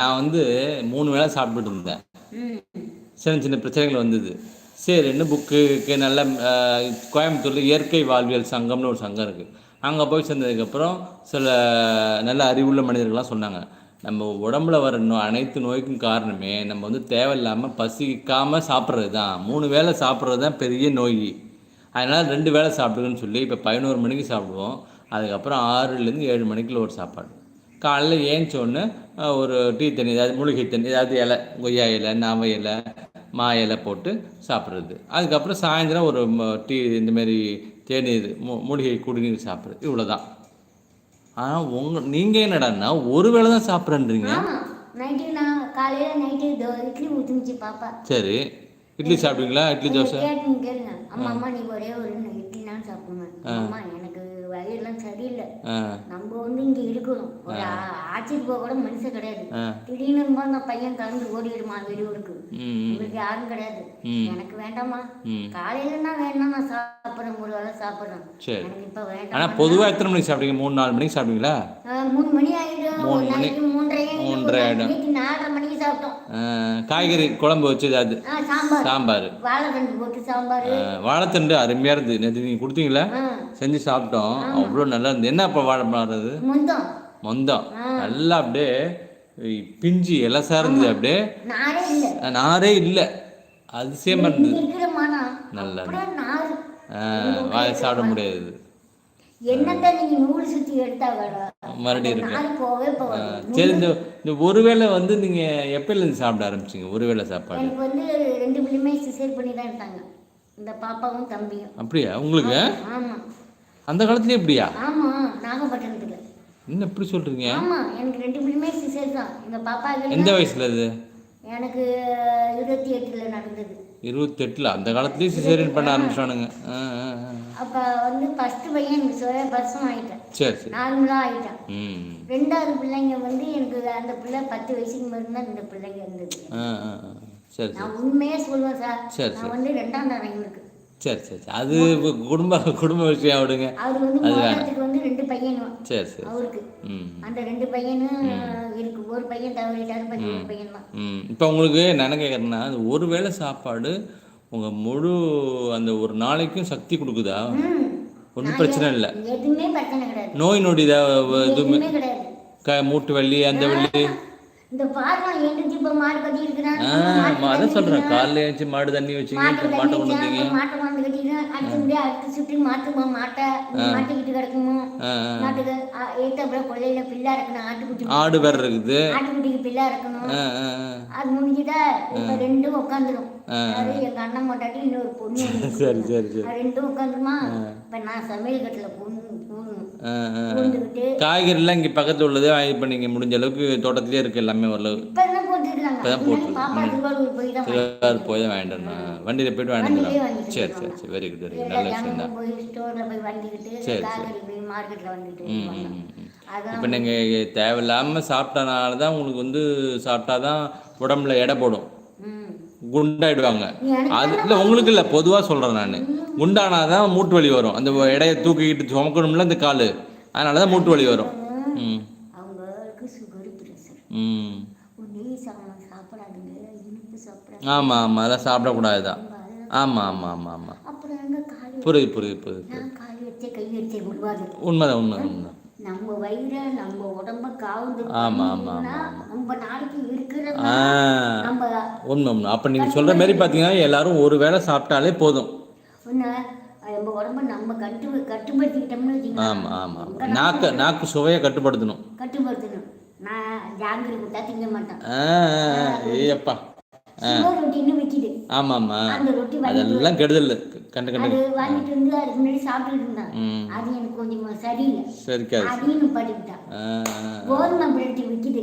நான் வந்து மூணு வேளை சாப்பிட்டுட்டு இருந்தேன். சின்ன சின்ன பிரச்சனைகள் வந்தது. சரின்னு புக்குக்கு நல்ல கோயம்புத்தூரில் இயற்கை வாழ்வியல் சங்கம்னு ஒரு சங்கம் இருக்குது அங்கே போய் சேர்ந்ததுக்கப்புறம் சில நல்ல அறிவுள்ள மனிதர்கள்லாம் சொன்னாங்க. நம்ம உடம்புல வர நோ அனைத்து நோய்க்கும் காரணமே நம்ம வந்து தேவையில்லாமல் பசிக்காமல் சாப்பிட்றது தான் மூணு வேளை சாப்பிட்றது தான் பெரிய நோய். அதனால் ரெண்டு வேளை சாப்பிடுங்கன்னு சொல்லி இப்போ பதினோரு மணிக்கு சாப்பிடுவோம். அதுக்கப்புறம் ஆறுலேருந்து ஏழு மணிக்குள்ள ஒரு சாப்பாடு. காலையில் ஏஞ்சோடனே ஒரு டீ தண்ணி ஏதாவது மூலிகை தண்ணி ஏதாவது இலை கொய்யா இலை நாவ இலை மா இலை போட்டு சாப்பிட்றது. அதுக்கப்புறம் சாயந்தரம் ஒரு டீ இந்தமாரி தேநீர் மூலிகை குடிநீர் சாப்பிட்றது. இவ்வளோ தான் ஆனால் உங்கள் நீங்கள் என்னடான்னா ஒரு வேளை தான் சாப்பிட்றேன்றீங்க. நான் சரி. இட்லி சாப்பிடுவீங்களா? இட்லி தோசை? அம்மா அம்மா நீ ஒரே ஒரு இட்லி தான் சாப்பிடுவேன் வயிறுலாம் சரியில்லை. நம்ம வந்து இங்க இருக்கணும். ஒரு ஆட்சிக்கு போக கூட மனுஷன் கிடையாது. திடீர்னு அந்த பையன் கலந்து ஓடிடுமா வெளியூருக்கு? உங்களுக்கு யாரும் கிடையாது. எனக்கு வேண்டாமா? காலையிலன்னா வேணா நான் சாப்பிட்றேன். ஒரு வேளை சாப்பிட்றேன். சரி. எனக்கு இப்ப வேண்டாம். ஆனால் பொதுவாக எத்தனை மணிக்கு சாப்பிடுவீங்க? மூணு நாலு மணிக்கு சாப்பிடுவீங்களா? மூணு மணி ஆயிடும். மூணு மணி. மூன்றரை மூன்றரை ஆயிடும். நாலரை மணிக்கு சாப்பிட்டோம். காய்கறி குழம்பு வச்சு ஆ சாம்பார். சாம்பார். வாழைத்தண்டு போட்டு சாம்பார். வாழைத்தண்டு அருமையாக இருந்தது. நேற்று நீங்கள் கொடுத்தீங்களா செஞ்சு சாப்பிட்டோம். அவ்வளோ நல்லா இருந்தது. என்ன இப்போ வாழைப்பழம் அது முந்தம். மொந்தம். நல்லா அப்படியே பிஞ்சு இலசா இருந்தது அப்படியே. நாரே இல்லை. அதிசயமாக இருந்தது. நல்லா வாயை சாப்பிட முடியாது நீங்க மறுபடியும் சரி இந்த இந்த ஒருவேளை வந்து நீங்கள் எப்போலேருந்து சாப்பிட ஆரம்பிச்சிங்க? ஒருவேளை சாப்பாடு. எனக்கு வந்து ரெண்டு பிள்ளையுமே சிசேர் பண்ணி தான் எடுத்தாங்க. இந்த பாப்பாவும் தம்பியும். அப்படியா? உங்களுக்கு? ஆமா. அந்த காலத்துலேயே எப்படியா ஆமா நாகப்பட்டினத்துல. என்ன எப்படி சொல்கிறீங்க ஆமா எனக்கு ரெண்டு பிள்ளையுமே சிசேர் தான். எங்க பாப்பா எந்த வயசுல அது? எனக்கு இருபத்தி எட்டுல நடந்தது. இருபத்தெட்டில்? அந்த காலத்துலேயே சிசேரியன் பண்ண ஆரம்பிச்சிட்டானுங்க. ஆ ஆ ஆ. அப்ப வந்து ஃபர்ஸ்ட் பையன் எனக்கு சுய பர்சம் ஆயிட்டேன். சரி சரி. நார்மலா ஆயிட்டேன். ரெண்டாவது பிள்ளைங்க வந்து எனக்கு அந்த பிள்ளை பத்து வயசுக்கு மேலே தான் இந்த பிள்ளைங்க இருந்தது. சரி நான் உண்மையே சொல்லுவேன் சார். சரி, நான் வந்து ரெண்டாம் தரம் இருக்கு. சரி சரி சரி. அது குடும்ப குடும்ப விஷயம் விடுங்க அவர் வந்து வந்து ரெண்டு பையனும் சரி சரி அவருக்கு. அந்த ரெண்டு பையனும் இருக்கு. ஒரு பையன் தவறிட்டாரு பையன் தான் ம். இப்போ உங்களுக்கு என்ன கேட்குறேன்னா ஒரு வேளை சாப்பாடு உங்கள் முழு அந்த ஒரு நாளைக்கும் சக்தி கொடுக்குதா. ஒன்றும் பிரச்சனை இல்லை. எதுவுமே பிரச்சனை கிடையாது. நோய் நொடி ஏதாவது எதுவுமே கிடையாது. மூட்டு வலி அந்த வலி. அதான் சொல்கிறேன் காலைல எழுந்துச்சி மாடு தண்ணி வச்சிங்க மாட்டு கொண்டு வந்தீங்க. மாட்டை அடுத்து அடுத்து சுற்றி மாட்டுமா மாட்டை மாட்டிக்கிட்டு கிடக்குமோ. மாட்டுக்கு ஏத்தப்பட கொள்ளையில பிள்ளை இருக்கணும் ஆட்டுக்குட்டி ஆடு வேறு இருக்குது. ஆட்டுக்குட்டிக்கு பிள்ளை இருக்கணும். அது இப்ப ரெண்டும் உட்காந்துரும் அது எங்க அண்ணன் மட்டாட்டி இன்னொரு பொண்ணு இருக்கு. சரி சரி. சரி அது ரெண்டும் உட்காந்துருமா இப்ப நான் சமையல் கட்டுல பூந்து காய்கறிலாம் இங்கே பக்கத்தில் உள்ளது இப்போ நீங்கள் முடிஞ்ச அளவுக்கு தோட்டத்திலே இருக்குது எல்லாமே ஓரளவு. இப்பதான் பாப்பா திருவாரூர் போய் தான் திருவாரூர் போய் தான் வாங்கிட்டு வரணும் வண்டியில் போயிட்டு வாங்கிட்டு சரி சரி சரி வெரி குட் வெரி குட் நல்ல விஷயம் தான் சரி. அதான் இப்போ நீங்கள் தேவையில்லாமல் சாப்பிட்டனால தான் உங்களுக்கு வந்து சாப்பிட்டா தான் உடம்புல எடை போடும். குண்டாயிடுவாங்க. அது இல்லை உங்களுக்கு இல்லை பொதுவாக சொல்கிறேன் நான். குண்டானா தான் மூட்டு வலி வரும். அந்த எடையை தூக்கிக்கிட்டு சுமக்கணும்ல இந்த கால். அதனால தான் மூட்டு வலி வரும். ம். ம். ஆமாம் ஆமாம் அதெல்லாம் சாப்பிடக்கூடாது தான் ஆமாம் ஆமாம் ஆமாம் ஆமாம் புரியுது புரியுது புரியுது உண்மைதான் உண்மை உண்மை நம்ம வயிறை நம்ம உடம்ப காவுந்து ஆமா, ஆமா, நம்ம நாளைக்கு இருக்கிற ஆ. நம்ம உண்மை உண்மை. அப்போ நீங்கள் சொல்கிற மாதிரி பார்த்தீங்கன்னா எல்லாரும் ஒரு வேளை சாப்பிட்டாலே போதும். நம்ம உடம்ப நம்ம கட்டு கட்டுப்படுத்திக்கிட்டோம்னு வச்சுக்கோங்க ஆமாம் ஆமாம் நாக்கு நாக்கு சுவையை கட்டுப்படுத்தணும். கட்டுப்படுத்தணும். நான் ஜாங்கிரி கொடுத்தா திங்க மாட்டேன். ஏப்பா சுகர் ரொட்டின்னு விற்கிது ஆமாம் ஆமாம் அந்த ரொட்டி அதெல்லாம் கெடுதல் கண்டு கண்டு. அது வாங்கிட்டு வந்து அதுக்கு முன்னாடி சாப்பிட்டுட்டு இருந்தேன். அது எனக்கு கொஞ்சம் சரியில்லை. சரிக்காது. அதையும் நிப்பாட்டிக்கிட்டேன். ஆ கோதுமை பிரெட் விற்கிது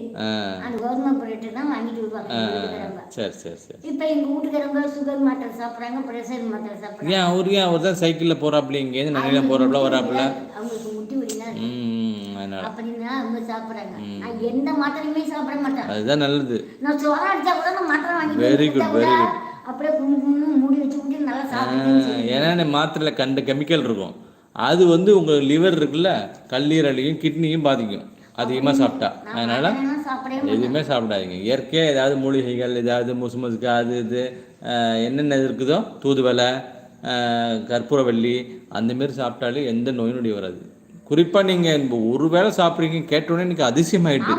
அந்த கோதுமை பிரெட் தான் வாங்கிட்டு வருவாங்க சரி சரி சரி. இப்போ எங்க வீட்டுக்காரங்க சுகர் மாத்திரை சாப்பிட்றாங்க ப்ரெஷர் மாத்திரை சாப்பிட்றாங்க. ஏன் அவர் ஏன் அவர் தான் சைக்கிளில் போகிறாப்புல இங்கேருந்து நகையில் போகிறாப்புல வராப்புல? அவங்களுக்கு முட்டி அதனால். அப்படின்னா அவங்க சாப்பிட்றாங்க. நான் எந்த மாத்திரையுமே சாப்பிட மாட்டேன். அதுதான் நல்லது. நான் சோற அடிச்சா கூட நான் மாத்திரை வாங்கி கொடுத்தா கூட very good. அப்படியே குண்டு குண்டு மூடி வச்சு விட்டு நல்லா ஆ, சாப்பிட்டு ஏன்னா மாத்திரையில் கண்ட கெமிக்கல் இருக்கும்? அது வந்து உங்கள் லிவர் இருக்குல்ல கல்லீரலையும் கிட்னியும் பாதிக்கும். அதிகமாக சாப்பிட்டா. அதனால் எதுவுமே சாப்பிடாதீங்க. இயற்கையாக ஏதாவது மூலிகைகள் ஏதாவது முசு முசுக்கு அது இது என்னென்ன இருக்குதோ தூதுவளை அஹ், கற்பூரவள்ளி அந்த மாரி சாப்பிட்டாலே எந்த நோய் நொடி வராது. குறிப்பாக நீங்கள் ஒரு வேளை சாப்பிட்றீங்க கேட்டோன்னே எனக்கு அதிசயமாயிட்டு.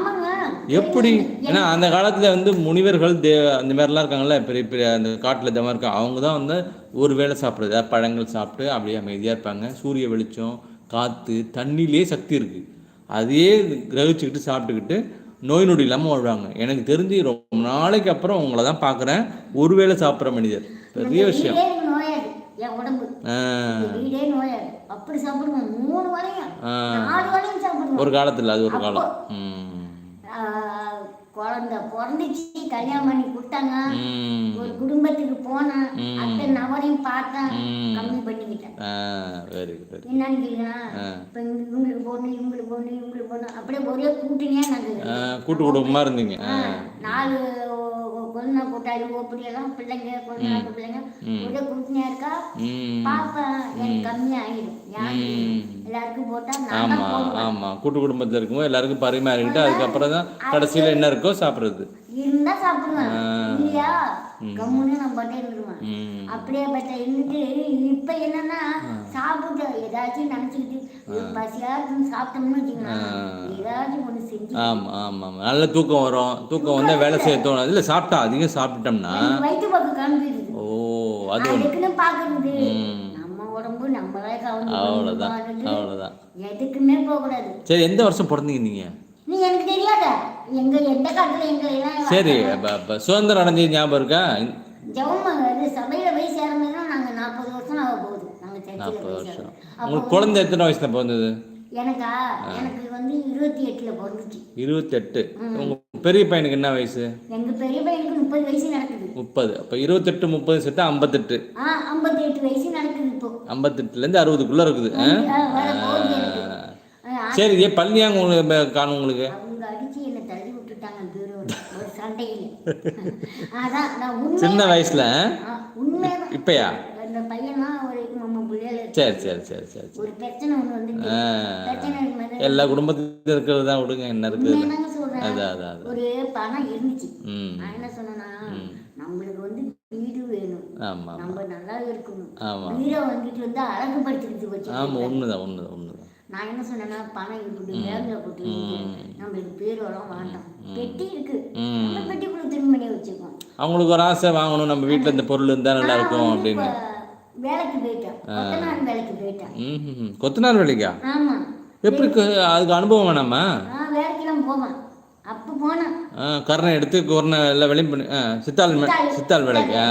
எப்படி? ஏன்னா அந்த காலத்தில் வந்து முனிவர்கள் தே அந்த மாதிரிலாம் இருக்காங்கல்ல பெரிய பெரிய அந்த காட்டில் மாதிரி இருக்காங்க அவங்க தான் வந்து ஒரு வேளை சாப்பிட்றது. பழங்கள் சாப்பிட்டு அப்படியே அமைதியாக இருப்பாங்க. சூரிய வெளிச்சம் காற்று தண்ணியிலே சக்தி இருக்குது அதையே கிரகிச்சுக்கிட்டு சாப்பிட்டுக்கிட்டு நோய் நொடி இல்லாமல் வாழ்வாங்க. எனக்கு தெரிஞ்சு ரொம்ப நாளைக்கு அப்புறம் உங்களை தான் பார்க்குறேன். ஒரு வேளை சாப்பிட்ற மனிதர். பெரிய விஷயம். ஒரு காலத்தில் அது ஒரு காலம். ம். குழந்தை பிறந்துச்சு கல்யாணம் பண்ணி கொடுத்தாங்க. ஒரு குடும்பத்துக்கு போனேன். அத்தை நவரையும் பார்த்தேன். கம்மி பண்ணிக்கிட்டேன். என்னன்னு கேளுங்கன்னா இப்போ இவங்களுக்கு போகணும் இவங்களுக்கு போகணும் இவங்களுக்கு போகணும். அப்படியே ஒரே கூட்டணியா நாங்கள் கூட்டு குடும்பமாக இருந்தீங்க. நாலு கொழுந்தா கூட்டாளி அப்படியெல்லாம் பிள்ளைங்க கொழுந்தா பிள்ளைங்க. ஒரே கூட்டணியா இருக்கா? ம். பாப்பேன் எனக்கு கம்மியா ஆயிடும் யாருக்கு எல்லாருக்கும் போட்டா போடுவேன். ஆமாம் கூட்டு குடும்பத்தில் இருக்கும்போது எல்லாருக்கும் பரிமாறிக்கிட்டு அதுக்கப்புறம் தான் கடைசியில் என்ன இருக்கோ சாப்பிட்றது. இருந்தா சாப்பிடுவேன் இல்லையா? கம்முன்னு நான் பட்டே இருந்துருவேன் அப்படியே பட்ட இருந்துட்டு இப்ப என்னன்னா சாப்பிட்டு ஏதாச்சும் நினைச்சுக்கிட்டு பசியா இருக்குன்னு சாப்பிட்டோம்னு வச்சுக்கோங்களேன் ஏதாச்சும் ஒண்ணு செஞ்சு ஆமாம் ஆமாம் ஆமாம் நல்ல தூக்கம் வரும். தூக்கம் வந்தால் வேலை செய்ய தோணும் இல்லை சாப்பிட்டா அதிகம் சாப்பிட்டோம்னா வயிற்று பக்கம் காமிக்கிறது ஓ அது அதுக்குன்னு பாக்குறது நம்ம உடம்பு நம்மளே அவ்வளோதான் கவனிக்கணும் அவ்வளோதான் எதுக்குமே போக கூடாது சரி எந்த வருஷம் பிறந்தீங்க நீங்கள் நீ எனக்கு தெரியாத? எங்க எந்த காலத்துல எங்க எல்லாம் சரி இப்போ இப்போ சுதந்திரம் அடைஞ்சது ஞாபகம் இருக்கா? இது சபையில போய் சேரணும்னா நாங்க நாற்பது வருஷம் ஆக போகுது. நாங்க சர்ச்சில் நாற்பது போய் வருஷம். சேரோம். அப்போ உங்களுக்கு குழந்தை எத்தனை வயசுல பிறந்தது? எனக்கா? எனக்கு வந்து இருபத்தி எட்டுல பிறந்துச்சு. இருபத்தெட்டு. உங்கள் பெரிய பையனுக்கு என்ன வயசு? எங்க பெரிய பையனுக்கு முப்பது வயசு நடக்குது. முப்பது. அப்போ இருபத்தெட்டு முப்பது சேர்த்தா ஐம்பத்தெட்டு. ஆ ஐம்பத்தி எட்டு வயசு நடக்குது இப்போ. ஐம்பத்தெட்டுலேருந்து அறுபதுக்குள்ளே இருக்குது. ஆ? ஆ, வர போகுது எனக்கு. சரி ஏன் பள்ளியாங்க உங்களுக்கு காணும் உங்களுக்கு. அவங்க அடிச்சு என்னை தள்ளி விட்டுட்டாங்க பீரோல ஒரு சண்டையில. அதான் நான் உண்மை சின்ன வயசுல? ஆ, உண்மைதான் இப்பயா? அந்த பையன்லாம் ஒரு நம்ம பிள்ளைல சரி சரி சரி சரி ஒரு பிரச்சனை ஒண்ணு வந்து ஆ. பிரச்சனை இருக்கும்போது எல்லா குடும்பத்திலும் இருக்கிறது தான் விடுங்க என்ன இருக்குது அதான் அதான் ஒரு பணம் இருந்துச்சு. நான் என்ன சொன்னேன்னா நம்மளுக்கு வந்து வீடு வேணும். ஆமாம். நம்ம நல்லா இருக்கணும். ஆமாம். வீடை வந்துட்டு வந்து அழகுபடுத்திக்கிட்டு வச்சு ஆமாம் உண்மைதான் உண்மைதான் உண்மைதான். நான் என்ன சொன்னேன்னா பணம் இருக்குது பேங்க்ல போட்டு. நம்மளுக்கு பேர் வளம் வேண்டாம். பெட்டி இருக்கு. நம்ம பெட்டிக்குள்ள திரும்பி பண்ணி வச்சுக்கோம் அவங்களுக்கு ஒரு ஆசை வாங்கணும் நம்ம வீட்டில் இந்த பொருள் இருந்தால் நல்லா இருக்கும் அப்படின்னு. வேலைக்கு போயிட்டேன். கொத்தனார் வேலைக்கு போயிட்டேன். கொத்தனார் வேலைக்கா? ஆமா. எப்படி அதுக்கு அனுபவம் வேணாமா? வேலைக்கெல்லாம் போவேன். அப்போ போனேன். ஆ கரணை எடுத்து கொரணை எல்லாம் வெளியும் பண்ணி சித்தாள் சித்தாள். வேலைக்கு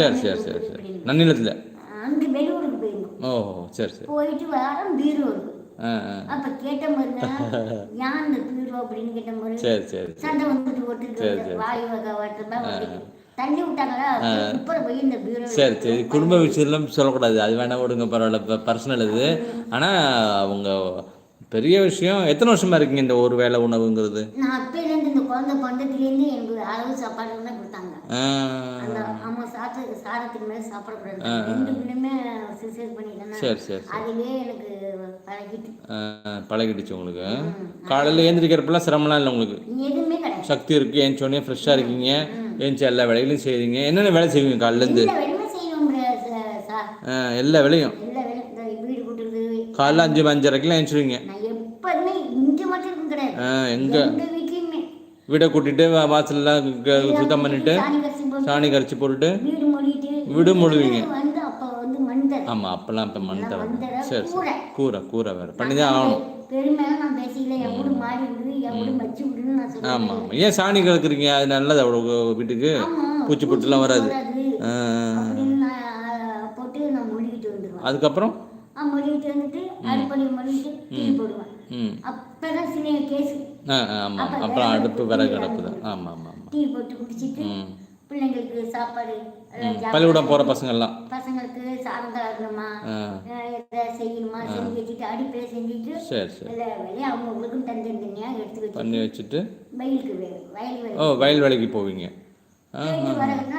சரி சரி சரி சரி. நன்னிலத்தில். ஓ சரி சரி. போயிட்டு வரோம் பீரோ அப்ப கேட்ட பாருங்க ஏன் இந்த பீரோ? அப்படின்னு கேட்ட பாருங்க சரி சரி. சண்டை வந்துட்டு ஓட்டுட்டு வாய் வகை விட்டாங்களா? இப்போ போய் இந்த பீரோ சரி சரி. குடும்ப விஷயம்லாம் சொல்லக்கூடாது. அது வேணா விடுங்க பரவாயில்ல. இப்போ பர்சனல் இது ஆனால் அவங்க பெரிய விஷயம் எத்தனை வருஷமா இருக்கீங்க இந்த ஒரு வேளை உணவுங்கிறது? நான் அப்பையிலேருந்து இந்த குழந்தை பண்டத்துலேருந்து எனக்கு அளவு சாப்பாடு தான் கொடுத்தாங்க. ஆ, சாப்பிட்டு சாதத்துக்கு மேலே சாப்பிடக்கூடாது. ரெண்டு சரி சரி அதுவே எனக்கு பழகிட்டு. பழகிடுச்சு உங்களுக்கு. காலையில் ஏந்திரிக்கிறப்பெல்லாம் சிரமம்லாம் இல்லை உங்களுக்கு? எதுவுமே கிடையாது. சக்தி இருக்குது ஏஞ்சோடனே ஃப்ரெஷ்ஷாக இருக்கீங்க ஏஞ்சி எல்லா வேலைகளையும் செய்றீங்க என்னென்ன வேலை செய்வீங்க காலையிலேருந்து? எல்லா வேலையுமே காலைல அஞ்சு அஞ்சரைக்கெல்லாம் ஆ, எங்க? வீடை கூட்டிட்டு வாசல்லாம் சுத்தம் பண்ணிட்டு சாணி கரைச்சி போட்டுட்டு? வீடு மொழிட்டு வீடு மொழுவீங்க. வந்து அப்போ வந்து மண் தரை ஆமாம் அப்போல்லாம் இப்போ மண் தர மண் தரை சரி சரி. கூரை. கூரை வேறு. பண்ணி தான் ஆகணும். பெருமையாக நான் பேசிக்கல. என் வீடு மாறி விடு என் வீடு வச்சு விடுன்னு நான் சொல்லுவேன் ஆமாம் ஆமாம் ஏன் சாணி கலக்குறீங்க? அது நல்லது அவ்வளோ வீட்டுக்கு? பூச்சி பொட்டுலாம் வராது. போட்டு நான் மொழிகிட்டு வந்துடுவேன் அதுக்கப்புறம்? மொழிகிட்டு வந்துட்டு அடுப்படி மொழிகிட்டு டீ போடுவேன். அப்பதான் கேஸு அப்புறம் அடுப்பு விறகு அடுப்பு தான் ஆமாம் ஆமாம் டீ போட்டு குடிச்சிட்டு பிள்ளைங்களுக்கு சாப்பாடு எல்லாம் பள்ளிக்கூடம் போகிற பசங்கள்லாம். பசங்களுக்கு சாதம் கலக்கணுமா எதாவது செய்யணுமா? செஞ்சு வச்சுட்டு அடிப்பில் செஞ்சுட்டு சரி சரி. எல்லா வேலையும் அவங்களுக்கும் தனி தனியாக எடுத்து வச்சு பண்ணி வச்சுட்டு வயலுக்கு வயல் ஓ வயல் வேலைக்கு போவீங்க.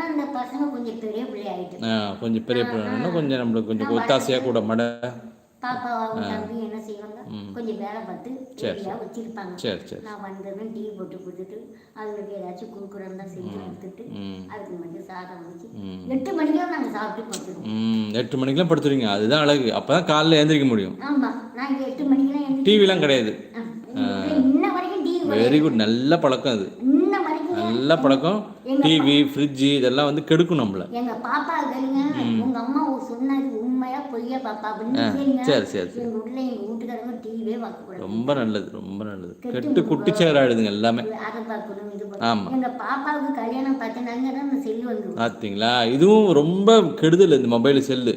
அந்த பசங்க கொஞ்சம் பெரிய பிள்ளை ஆயிட்டு ஆ கொஞ்சம் பெரிய பிள்ளைன்னா கொஞ்சம் நம்மளுக்கு கொஞ்சம் ஒத்தாசையாக கூட மட. பாப்பா அவங்க தம்பி என்ன செய்வாங்க? கொஞ்சம் வேலை பார்த்து ரெடியா வச்சிருப்பாங்க. சரி சரி. நான் வந்ததும் டீ போட்டு கொடுத்துட்டு அவங்களுக்கு ஏதாச்சும் குறுக்குறதா செஞ்சு கொடுத்துட்டு ம். அதுக்கு மட்டும் சாதம் வச்சு ம். எட்டு மணிக்கெல்லாம் நாங்கள் சாப்பிட்டு படுத்துருவோம். ம் எட்டு மணிக்கெல்லாம் படுத்துருவீங்க. அதுதான் அழகு. அப்போ தான் காலைல எழுந்திரிக்க முடியும். ஆமா. இங்க எட்டு மணிக்கெல்லாம் டிவிலாம் கிடையாது. இன்ன வரைக்கும் வெரி குட் நல்ல பழக்கம் அது. நல்ல பழக்கம். டிவி ஃப்ரிட்ஜு இதெல்லாம் வந்து கெடுக்கும் நம்மள. எங்க பாப்பா கேளுங்க உங்க அம்மா சொன்னது உண்மையா பொய்யா பாப்பா அப்படின்னு சரி சரி. சரி எங்க வீட்டுல வீட்டுக்காரங்க டிவியே பார்க்க கூடாது. ரொம்ப நல்லது ரொம்ப நல்லது. கெட்டு குட்டிச்சேர் ஆயிடுதுங்க எல்லாமே. அதை பார்க்கணும் இது ஆமா. பார்க்கணும் எங்க பாப்பாவுக்கு கல்யாணம் பார்த்தனாங்க தான் செல்லு வந்து பார்த்தீங்களா இதுவும் ரொம்ப கெடுதல் இந்த மொபைல் செல்லு.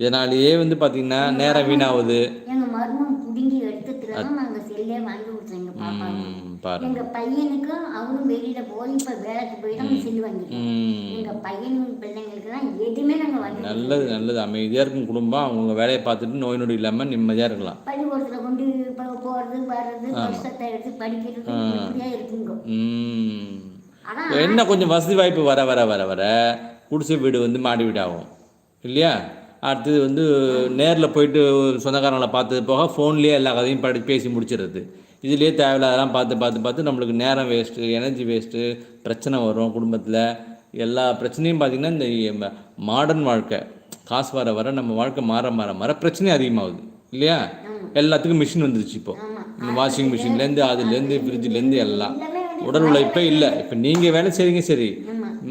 இதனாலேயே வந்து பார்த்தீங்கன்னா நேரம் வீணாகுது. எங்க மருமம் புடுங்கி எடுத்ததுல தான் நாங்க செல்லே வாங்கி கொடுத்தோம் எங்க பாப்பாவுக்கு. ம், பாருங்க. எங்க பையனுக்கும் அவனும் வெளியில போய் இப்ப வேலைக்கு போய் தான் செல்லு வாங்கிருக்கோம் ம், எங்க பையனும் பிள்ளைங்களுக்குலாம் எதுவுமே நாங்க வாங்கி நல்லது நல்லது. அமைதியாக இருக்கும் குடும்பம். அவங்க வேலையை பார்த்துட்டு நோய் நொடி இல்லாமல் நிம்மதியாக இருக்கலாம். பள்ளிக்கூடத்துல கொண்டு போறது வர்றது வருஷத்தை எடுத்து படிக்கிறது இப்படியே இருக்குங்க. என்ன கொஞ்சம் வசதி வாய்ப்பு வர வர வர வர குடிசை வீடு வந்து மாடி வீடு ஆகும் இல்லையா? அடுத்தது வந்து நேரில் போயிட்டு சொந்தக்காரங்களை பார்த்தது போக ஃபோன்லேயே எல்லா கதையும் படி பேசி முடிச்சிடுறது. இதுலேயே தேவையில்லாதெல்லாம் பார்த்து பார்த்து பார்த்து நம்மளுக்கு நேரம் வேஸ்ட்டு எனர்ஜி வேஸ்ட்டு பிரச்சனை வரும் குடும்பத்தில். எல்லா பிரச்சனையும் பார்த்திங்கன்னா இந்த மாடர்ன் வாழ்க்கை. காசு வர வர நம்ம வாழ்க்கை மாற மாற மாற பிரச்சனையும் அதிகமாகுது. இல்லையா? எல்லாத்துக்கும் மிஷின் வந்துருச்சு இப்போ. இந்த வாஷிங் மிஷின்லேருந்து அதுலேருந்து ஃப்ரிட்ஜ்லேருந்து எல்லாம். உடல் உழைப்பே இல்லை. இப்போ நீங்கள் வேலை செய்றீங்க சரி.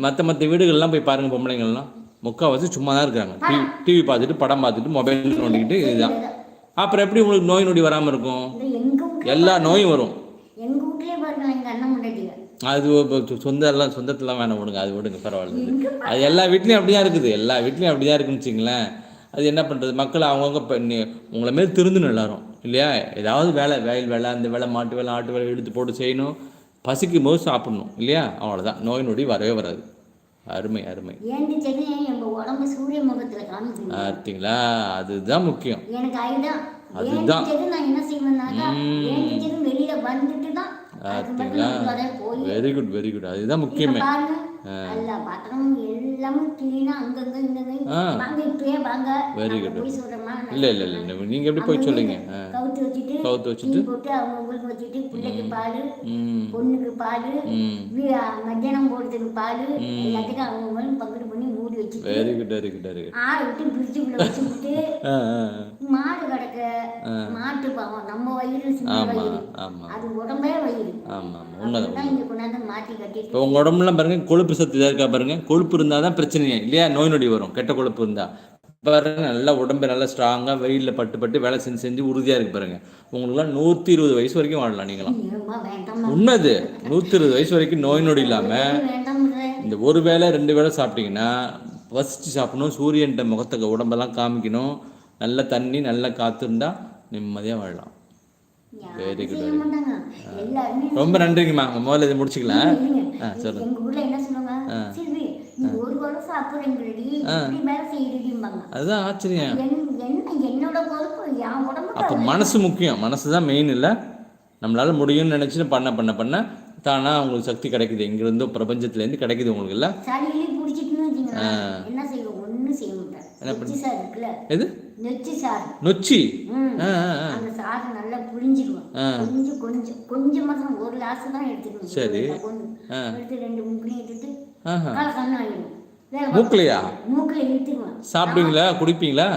மற்ற மற்ற வீடுகள்லாம் போய் பாருங்கள் பொம்பளைங்கள்லாம். முக்கால்வாசி சும்மா தான் இருக்கிறாங்க டிவி டிவி பார்த்துட்டு படம் பார்த்துட்டு மொபைல் நோண்டிக்கிட்டு இதுதான். அப்புறம் எப்படி உங்களுக்கு நோய் நொடி வராமல் இருக்கும்? எல்லா நோயும் வரும். எங்க வீட்லயே பாருங்க எங்க அண்ணன் முன்னாடிங்க அது சொந்த எல்லாம் சொந்தத்தெல்லாம் வேணாம் விடுங்க அது விடுங்க பரவாயில்ல. அது எல்லா வீட்லேயும் அப்படி தான் இருக்குது. எல்லா வீட்லேயும் அப்படி தான் இருக்குன்னு வச்சுங்களேன் அது என்ன பண்ணுறது மக்கள் அவங்கவுங்க நீ- உங்களை மாரி திருந்தணும் எல்லாரும். இல்லையா? ஏதாவது வேலை வயல் வேலை அந்த வேலை மாட்டு வேலை ஆட்டு வேலை எடுத்து போட்டு செய்யணும். பசிக்கும் போது சாப்பிடணும் இல்லையா? அவ்வளோதான் நோய் நொடி வரவே வராது. அருமை அருமை. பார்த்தீங்களா? அதுதான் முக்கியம். எனக்கு அதுதான் அதுதான். வர வெரி குட் வெரி குட் அதுதான் முக்கியமே. நாங்க. போய் சொல்றோமா? இல்லை இல்லை இல்லை. நீங்கள் எப்படி போய் சொல்லுங்க? கவுத்து வச்சுட்டு பொண்ணுக்கு ம். மத்தியானம் போடுறதுக்கு பால் எல்லாத்துக்கும் அவங்க பங்குடு பண்ணி வச்சுட்டு very good very good very good ஆள் விட்டு பிரிட்ஜுக்குள்ள வச்சுக்கிட்டு மாடு கிடக்க மாட்டு பாவம் நம்ம வயிறு சின்ன வயிறு. அது உடம்பே வயிறு. ஆமாம் உண்மைதான் இங்க கொண்டாந்து மாட்டி கட்டிட்டு இப்போ உங்கள் உடம்புலாம் பாருங்க கொழுப்பு சத்து இருக்கா பாருங்க. கொழுப்பு இருந்தால் தான் பிரச்சனையே. இல்லையா? நோய் நொடி வரும். கெட்ட கொழுப்பு இருந்தால் பாருங்க நல்லா உடம்பு நல்லா ஸ்ட்ராங்காக வெயிலில் பட்டு பட்டு வேலை செஞ்சு செஞ்சு உறுதியாக இருக்கு பாருங்க. உங்களுக்குலாம் நூற்றி இருபது வயசு வரைக்கும் வாழலாம் நீங்களாம். உண்மைது. நூற்றி இருபது வயசு வரைக்கும் நோய் நொடி இல்லாமல் இந்த ஒரு வேளை ரெண்டு வேளை சாப்பிட்டீங்கன்னா வசிச்சு சாப்பிடணும் சூரியன்ட்ட முகத்தை உடம்பெல்லாம் காமிக்கணும். நல்ல தண்ணி நல்ல காற்று இருந்தால் நிம்மதியாக வாழலாம். செய்ய மாட்டாங்க. எல்லாருமே ரொம்ப நன்றிங்கம்மா. முதல்ல இதை முடிச்சுக்கலாம். ஆ சொல்லுங்க. ஒரு வாரம் சாப்பிடுறீங்கடி இப்படி வேலை செய்யறடிம்பாங்க அதுதான் ஆச்சரியம். என்ன என்னோட பொறுப்பு என் உடம்புக்கு அப்போ மனசு முக்கியம். மனசு தான் மெயின் இல்லை. நம்மளால முடியும்னு நினச்சிட்டு பண்ண பண்ண பண்ண தானா உங்களுக்கு சக்தி கிடைக்குது. எங்கிருந்தோ பிரபஞ்சத்துலேருந்து கிடைக்குது உங்களுக்கு இல்லை? சளியிலே பிடிச்சிட்டுன்னு வச்சுங்களேன். என்ன செய்வோம்? ஒன்றும் செய்ய மாட்டேன். நெச்சி சார் இருக்குல்ல? எது? நெச்சி சார் நொச்சி? அந்த சாரை நல்லா புழிஞ்சிடுவோம். கொஞ்சம் கொஞ்சம் கொஞ்சமா தான் ஒரு கிளாஸ் தான் எடுத்துக்கணும். சரி. எடுத்து ரெண்டு எடுத்துட்டு ஆஹா. காலை கண்ணு ஆகிடும் வேலை மூக்குலையா? மூக்கில் சாப்பிடுவீங்களா? குடிப்பீங்களா?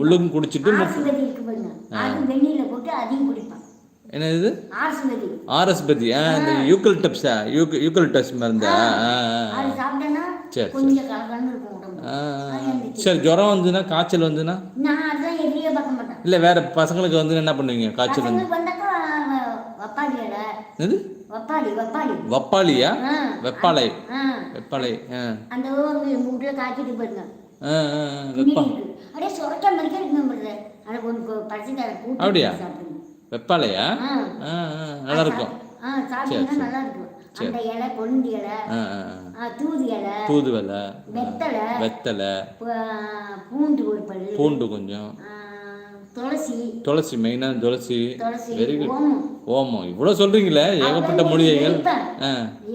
உள்ளுக்கும் குடிச்சிட்டு அது வெந்நீர்ல போட்டு அதையும் குடிப்பேன். என்ன இது ஆர்எஸ்பதி ஆ இந்த யூக்கல்டப்ஸா யூக் யூக்கல்டப்ஸ் மருந்தா? சரி, இருந்துச்சு. சரி ஜுரம் வந்துன்னா காய்ச்சல் வந்துன்னா இல்லை வேற பசங்களுக்கு வந்து என்ன பண்ணுவீங்க? காய்ச்சல் வந்து பசங்களுக்கு வந்தாக்கா வ- வப்பாளி இலை எது வப்பாளி. வப்பாளி வப்பாளியா? ஆ. வெப்பாளை. ஆ. வெப்பாளை ஆ. அந்த வீட்டுல காய்ச்சிட்டு போயிருங்க அப்படியே சுரக்க மாதிரிக்கே இருக்கு நம்மளுக்கு அதை கொஞ்சம் பறிச்சு தர கூட்டி அப்படியா? ஆ. நல்லா இருக்கும் நல்லா இருக்கும் அந்த இலை கொழுந்து இலை ஆ. ஆ, தூது இலை வெத்தலை வெத்தலை. பூண்டு ஒரு பல்லு. பூண்டு கொஞ்சம். துளசி. துளசி மெயினாக துளசி. வெரி குட் ஓமம். ஓமம். இவ்வளோ சொல்கிறீங்களே ஏகப்பட்ட மூலிகைகள்.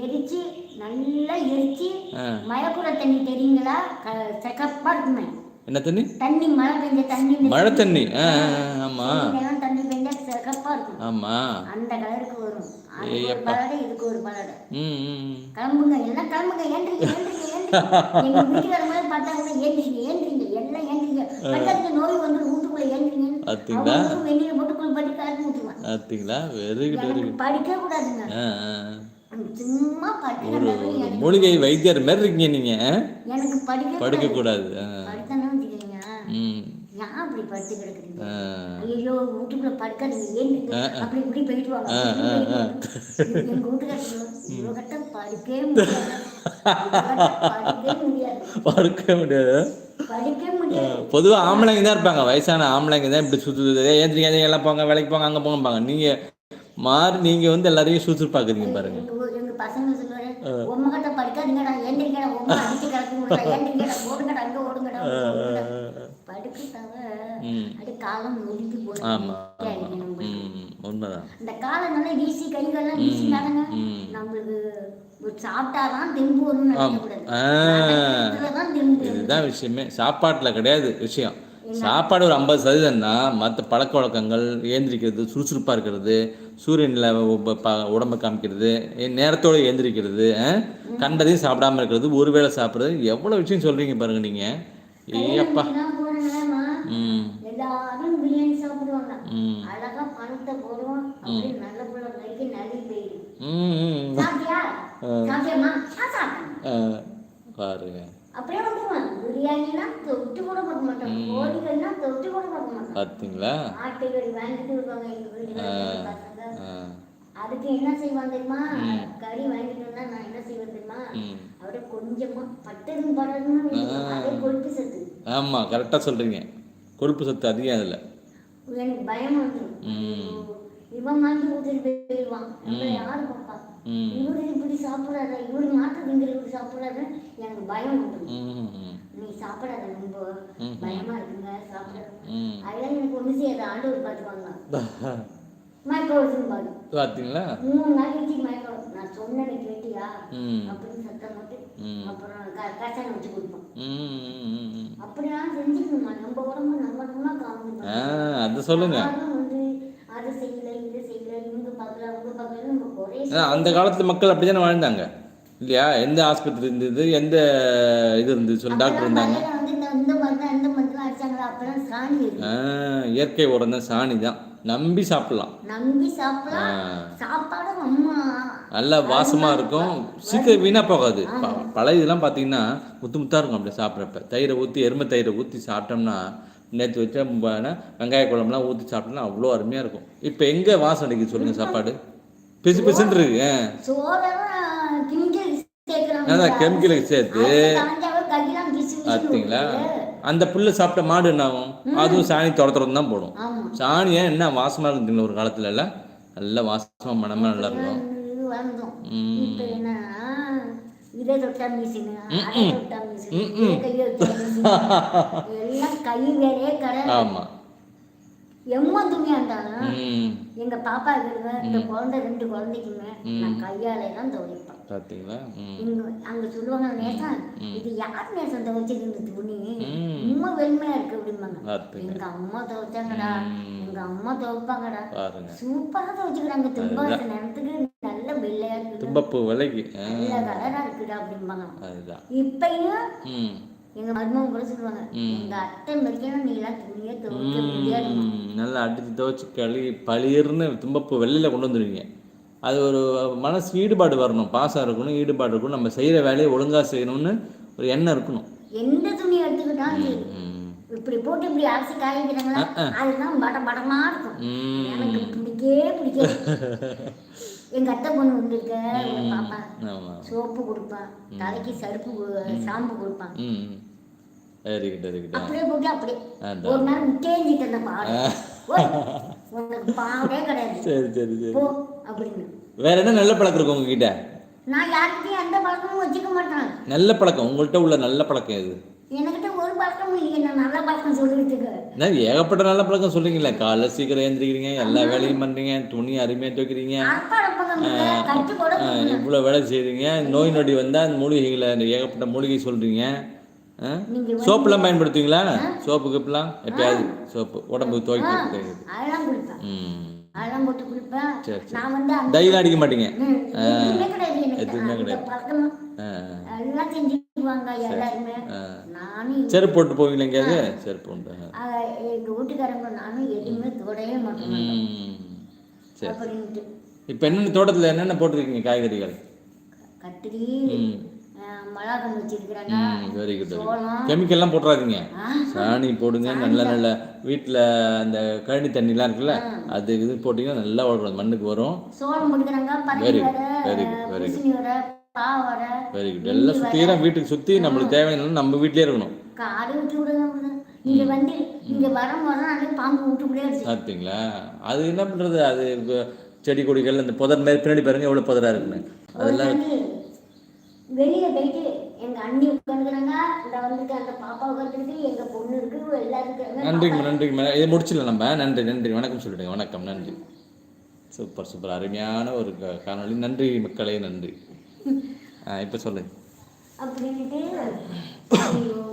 எரிச்சு நல்லா எரிச்சு. மயக்குற தண்ணி தெரியுங்களா? செகப்பா இருக்குமே. என்ன தண்ணி? தண்ணி மழை பெஞ்ச தண்ணி மழை தண்ணி. ஆமா. தண்ணி பெஞ்சா சிகப்பா இருக்கும். ஆமா. அந்த கலருக்கு வரும். பலடை இதுக்கு ஒரு பலடை. கிளம்புங்க எல்லாம் கிளம்புங்க. ஏந்திரிங்க ஏந்திரிங்க ஏந்திரிங்க. எங்க வீட்டுக்கார மாதிரி பார்த்தா கூட ஏந்திரிங்க ஏந்திரிங்க. எல்லாம் ஏந்திரிங்க. பக்கத்துல நோய் வந்து வீட்டுக்குள்ள ஏந்திரிங்க விட்டுருவான் பார்த்தீங்களா வெரி குட் வெரி குட் மூலிகை வைத்தியர் மாதிரி இருக்கீங்க நீங்க படிக்க கூடாது படுக்க முடியாது. படிக்கவே முடியாது. பொதுவா ஆம்பளைங்க தான் இருப்பாங்க. வயசான ஆம்பளைங்க தான் இப்படி சுற்றுது ஏந்திரிங்க, எல்லாம் போங்க வேலைக்கு போங்க அங்கே போங்கப்பாங்க நீங்க மாறி நீங்க வந்து எல்லாரையும் பாருங்க. போச்சு நம்ம ம். உண்மைதான். இந்த நல்லா வீசி கைகள்லாம் வீசி நடங்க ம். நம்மளுக்கு இதுதான் விஷயமே. சாப்பாட்டில் கிடையாது விஷயம். சாப்பாடு ஒரு ஐம்பது சதவீதம்னா மற்ற பழக்க வழக்கங்கள் ஏந்திரிக்கிறது சுறுசுறுப்பாக இருக்கிறது சூரியனில் உடம்ப காமிக்கிறது நேரத்தோட ஏந்திரிக்கிறது? கண்டதையும் சாப்பிடாம இருக்கிறது ஒரு வேளை சாப்பிட்றது. எவ்வளோ விஷயம் சொல்கிறீங்க பாருங்க நீங்கள் ஏப்பா ம் ம் அழகா பணத்தை போடுவோம் அப்படியே நல்ல புள்ள கைக்கு நல்லி போயிடு ம் ம். சாப்பிட்டியா சாப்பிட்டியாம்மா ஆ சாப்பிட்டேன் ஆ, பாருங்க. அப்படியே வந்துருவான் பிரியாணினா தொட்டு கூட பார்க்க மாட்டோம். கோழிகள்னா தொட்டு கூட பார்க்க மாட்டோம். பார்த்தீங்களா ஆட்டுக்கறி வாங்கிட்டு எங்க வீட்டுல ஆ அதுக்கு என்ன செய்வான் தெரியுமா? கறி வாங்கிட்டு வந்தா நான் என்ன செய்வேன் தெரியுமா? அப்படியே கொஞ்சமா பட்டதும் படணும் அதே கொழுப்பு சத்து. ஆமாம் கரெக்டாக சொல்கிறீங்க கொழுப்பு சத்து அதிகம் அதில். எனக்கு பயம் வந்துடும் இவன் வாங்கி ஊற்றிட்டு போயிடுவான் யாரு பாப்பா ம் இவரு இப்படி சாப்பிடாத இவரு மாட்டு திங்கிற இப்படி சாப்பிடாத எனக்கு பயம் வந்துடும் நீ சாப்பிடாத ரொம்ப பயமா இருக்குங்க சாப்பிடாத ம். அதெல்லாம் எனக்கு ஒண்ணு செய்யாத ஆண்டவர் பார்த்துவாங்க மயக்கம் பாரு. பார்த்தீங்களா? மூணு நாள் கழிச்சு மயக்கம். நான் சொன்னதை கேட்டியா? அப்படின்னு சத்தம் போட்டு. அப்புறம் கசாயம் வச்சு கொடுப்போம். அப்படிலாம் செஞ்சுக்கணுமா? நம்ம உடம்பு நம்ம தான் காமிக்கணும் அது சொல்லுங்க. அந்த காலத்து மக்கள் அப்படி தானே வாழ்ந்தாங்க? இல்லையா? எந்த ஆஸ்பத்திரி இருந்தது? எந்த இது இருந்தது? சொல்லி டாக்டர் இருந்தாங்க. இயற்கை உரம் தான் சாணி தான் நம்பி சாப்பிடலாம். நம்பி சாப்பிடலாம். நல்லா வாசமாக இருக்கும். சீக்கிரம் வீணாக போகாது. பழைய இதெல்லாம் பார்த்தீங்கன்னா முத்து முத்தாக இருக்கும் அப்படி சாப்பிட்றப்ப. தயிரை ஊற்றி எருமை தயிரை ஊற்றி சாப்பிட்டோம்னா நேற்று வச்ச வெங்காய குழம்புலாம் ஊற்றி சாப்பிட்டோம்னா அவ்வளோ அருமையாக இருக்கும். இப்போ எங்கே வாசம் அடிக்குது சொல்லுங்கள் சாப்பாடு? பிசு பிசுன்னு இருக்கு. அதான் கெமிக்கலுக்கு சேர்த்து? பார்த்தீங்களா. அந்த புல்லை சாப்பிட்ட மாடு என்ன ஆகும்? அதுவும் சாணி துர துரன்னு தான் போடும். சாணியை என்ன வாசமாக இருக்குங்களா ஒரு காலத்துல எல்லாம் நல்ல வாசமாக மனமாக நல்லா இருக்கும். இது தொட்டா மிஷினு அதை தொட்டா மிஷினு கையை எல்லாம் கை வேலையே கிடையாது எம்மா துணியா இருந்தாலும் எங்க பாப்பா இருக்கிற இந்த குழந்தை ரெண்டு குழந்தைக்குமே நான் கையாலே தான் துவைப்பேன் பார்த்தீங்களா ம் இங்க அங்க சொல்லுவாங்க நேசம் இது யார் நேசம் துவைச்சது இந்த துணி. ரொம்ப வெண்மையா இருக்கு அப்படிம்பாங்க எங்க அம்மா துவைச்சாங்கடா எங்க அம்மா துவைப்பாங்கடா சூப்பரா துவைச்சுக்கிறாங்க தும்பாச நேரத்துக்கு நல்ல வெள்ளையா இருக்குது தும்பப்பூ விலைக்கு. நல்ல கலரா இருக்குடா அப்படிம்பாங்க. அதுதான். இப்பயும் எங்க மருமகன் கூட சொல்லுவாங்க எங்க அத்தை மறிக்கணும் நீ எல்லாம் துணியை துவைக்க முடியாது நல்லா அடித்து துவச்சி கழுவி பளிர்னு தும்பப்பூ வெள்ளையில் கொண்டு வந்துடுவீங்க அது ஒரு மனசு ஈடுபாடு வரணும் பாசம் இருக்கணும் ஈடுபாடு இருக்கணும். நம்ம செய்கிற வேலையை ஒழுங்காக செய்யணும்னு ஒரு எண்ணம் இருக்கணும். எந்த துணி எடுத்துக்கிட்டாலும் இப்படி போட்டு இப்படி அரைச்சி காய வைக்கிறாங்களா அதுதான் பட படமா இருக்கும். எனக்கு பிடிக்கவே பிடிக்காது. எங்க அத்தை பொண்ணு வந்திருக்க ஒரு பாப்பா. சோப்பு கொடுப்பான் தலைக்கு சருப்பு கு- ஷாம்பு கொடுப்பான் ம் வெரி குட் வெரி குட் அப்படியே போட்டு அப்படியே. ஒரு உனக்கு பாவடே கிடையாது. சரி சரி சரி. போ அப்படின்னு. வேற என்ன நல்ல பழக்கம் இருக்கு உங்ககிட்ட? நான் யார்கிட்டயும் எந்த பழக்கமும் வச்சுக்க மாட்டேன். நல்ல பழக்கம். உங்கள்கிட்ட உள்ள நல்ல பழக்கம் எது? என்கிட்ட ஒரு பழக்கமும் இல்லையே நான் நல்ல பழக்கம் சொல்லிட்டு ஏகப்பட்ட நல்ல பழக்கம் சொல்றீங்களே? காலைல சீக்கிரம் எழுந்திரிக்கிறீங்க எல்லா வேலையும் பண்றீங்க துணி அருமையாக துவைக்கிறீங்க. இவ்வளோ வேலை செய்கிறீங்க நோய் நொடி வந்தால் மூலிகைகளை ஏகப்பட்ட மூலிகை சொல்கிறீங்க சோப்புலாம் பயன்படுத்துவீங்களா? சோப்பு கிப்புலாம்? எப்பயாவது சோப்பு உடம்பு துவைக்கிறது ம். அந்த டைலாம் அடிக்க மாட்டீங்க. எதுவுமே கிடையாது செருப்பு போட்டு போவீங்களா எங்கேயாவது செருப்பு உண்டு. எங்க வீட்டுக்காரங்க நானும் எதுவுமே தொடவே மாட்டோம். ம். சரி. அப்படின்ட்டு. இப்போ என்னென்ன தோட்டத்தில் என்னென்ன போட்டிருக்கீங்க காய்கறிகள்? கத்திரி மிளகாய் வச்சிருக்கிறாங்க வெரி குட் கெமிக்கல்லாம் போட்டுறாதீங்க. சாணி போடுங்க. நல்ல நல்ல வீட்டில் அந்த கழனி தண்ணிலாம் இருக்குல்ல அது இது போட்டிங்கன்னா நல்லா வளரும். மண்ணுக்கு வரும். சோளம் வர very good. பூசணி வர பா வர குட் எல்லாம் சுற்றிலாம் வீட்டுக்கு சுற்றி நம்மளுக்கு தேவையான நம்ம வீட்டிலே இருக்கணும். காடு விட்டு விடுங்க இங்க வந்து இங்க வரும் போது நாளே பாம்பு விட்டுக்குள்ளே அடிச்சு பார்த்தீங்களா அது என்ன பண்ணுறது அது செடி கொடிகள் அந்த புதர் மாதிரி பின்னாடி பாருங்க எவ்வளோ புதராக இருக்குன்னு. அதெல்லாம் வெளியில போயிட்டு எங்க அண்ணி உட்காந்துக்கிறாங்க இந்த வந்துட்டு அந்த பாப்பா உட்காந்துருக்கு எங்க பொண்ணு இருக்கு எல்லாரும் இருக்காங்க நன்றிங்க நன்றிங்க இதை முடிச்சிடலாம் நம்ம. நன்றி நன்றி. வணக்கம் சொல்லிடுங்க. வணக்கம் நன்றி. Super super. அருமையான ஒரு க- காணொளி. நன்றி மக்களே நன்றி. 哎，不错嘞。